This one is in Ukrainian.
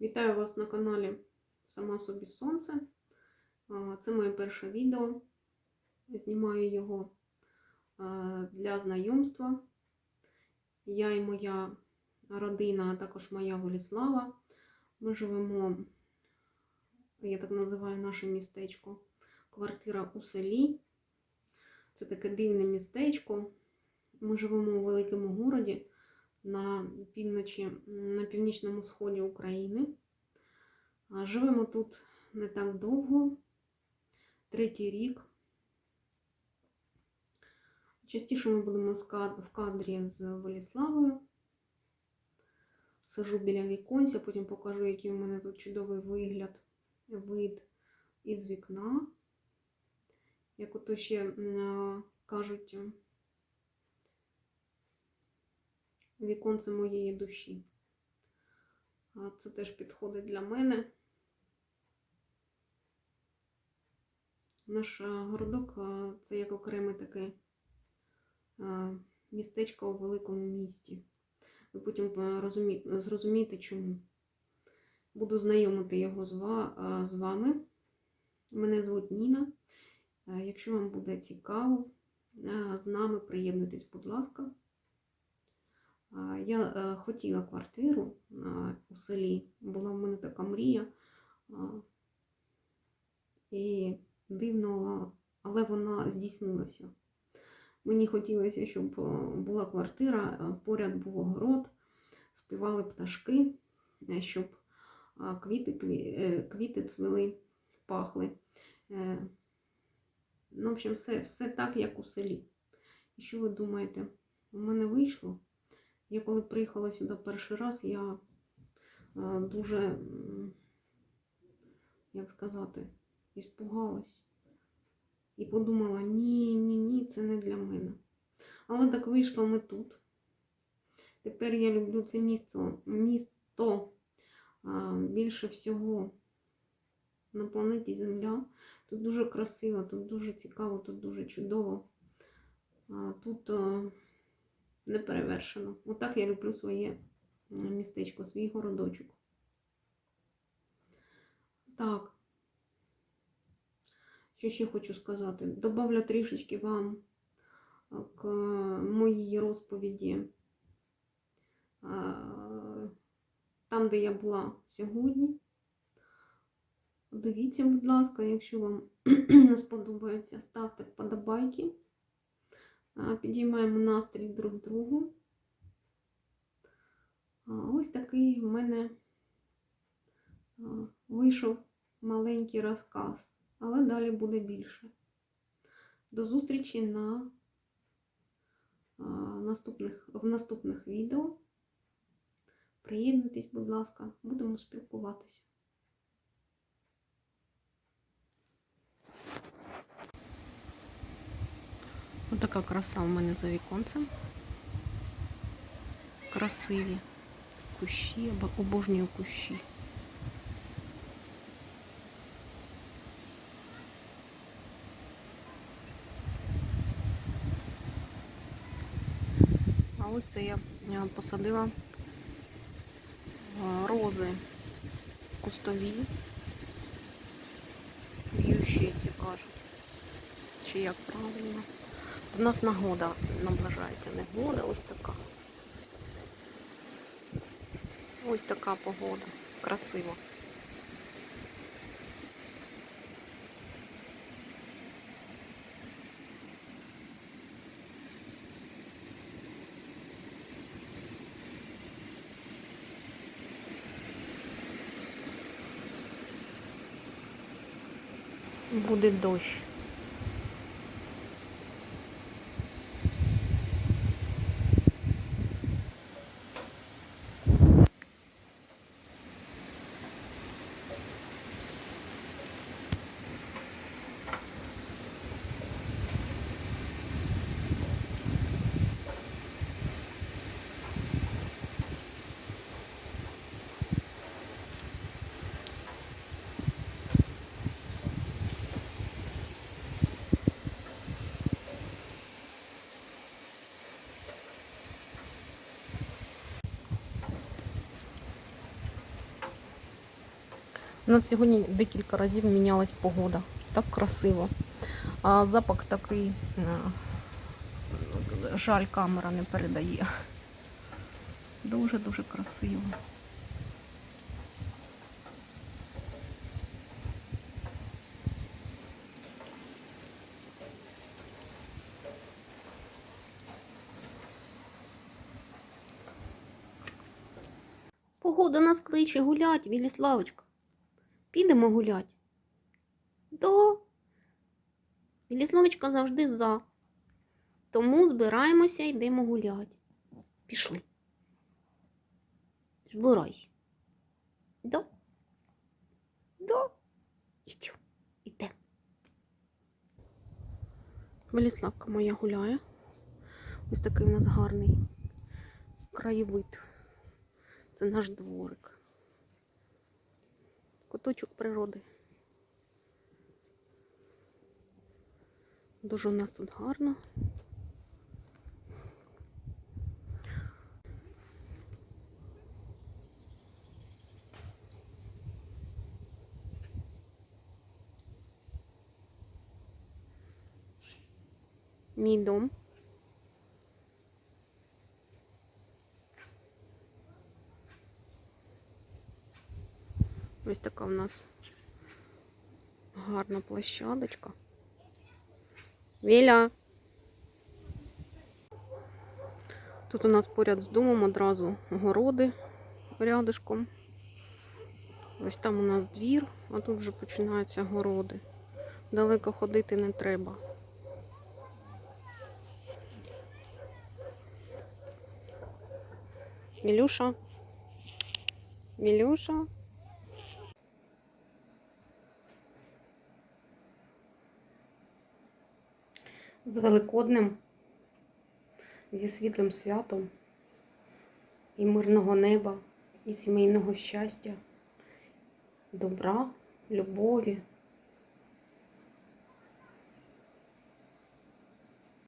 Вітаю вас на каналі Сама собі Сонце. Це моє перше відео. Знімаю його для знайомства. Я і моя родина, а також моя Воліслава. Ми живемо, я так називаю наше містечко, квартира у селі. Це таке дивне містечко. Ми живемо у великому городі на півночі, на північному сході України. Живемо тут не так довго, третій рік. Частіше ми будемо в кадрі з Воліславою. Сижу біля віконця, потім покажу, який у мене тут чудовий вигляд, вид із вікна. Як ото ще кажуть, віконце моєї душі. Це теж підходить для мене. Наш е, городок е, це як окреме таке е, містечко у великому місті. Ви потім розумі- зрозумієте, чому. Буду знайомити його з ва- з вами. Мене звуть Ніна. Якщо вам буде цікаво, з нами приєднуйтесь, будь ласка. Я е, хотіла квартиру у селі, була в мене така мрія. І дивно, але- вона здійснилася. Мені хотілося, щоб е, була квартира, е, поряд був огород, співали пташки, щоб квіти, кві- квіти цвіли, пахли. Ну, в общем, все, все так, як у селі. І що ви думаєте? У мене вийшло? Я коли приїхала сюди перший раз, я е, дуже, як сказати, іспугалась. І подумала, ні, ні, ні, це не для мене. Але так вийшло ми тут. Тепер я люблю це місто, місто більше всього на планеті Земля. Тут дуже красиво, тут дуже цікаво, тут дуже чудово. Тут е, не перевершено. Отак я люблю своє містечко, свій городочок. Так. Що ще хочу сказати? Добавлю трішечки вам к моїй розповіді. Там, де я була сьогодні. Дивіться, будь ласка, якщо вам не сподобається, ставте вподобайки. Підіймаємо настрій друг другу. Ось такий в мене вийшов маленький розказ, але далі буде більше. До зустрічі на наступних, в наступних відео. Приєднуйтесь, будь ласка, будемо спілкуватися. Ось така краса у мене за віконцем. Красиві кущі, обожнюю кущі. А ось це я посадила рози кустові, в'ющіся кажуть. Чи як правильно? У нас нагода наближається. Негода ось така. Ось така погода. Красиво. Буде дощ. У нас сьогодні декілька разів мінялась погода. Так красиво. А запах такий, е, жаль, камера не передає. Дуже-дуже красиво. Погода нас кличе гулять, Віліславочка. Підемо гулять. Да. Віліславочка завжди за. Тому збираємося йдемо гулять. Пішли. Збирайся. Да? Да. Ідем. Іде. Веліславка моя гуляє. Ось такий у нас гарний краєвид. Це наш дворик. Куточок природи. Дуже у нас тут гарно. Мій дом. Ось така в нас гарна площадочка. Віля. Тут у нас поряд з домом одразу городи рядишком. Ось там у нас двір, а тут вже починаються городи. Далеко ходити не треба. Мілюша. Мілюша. З Великоднем, зі світлим святом і мирного неба, і сімейного щастя, добра, любові,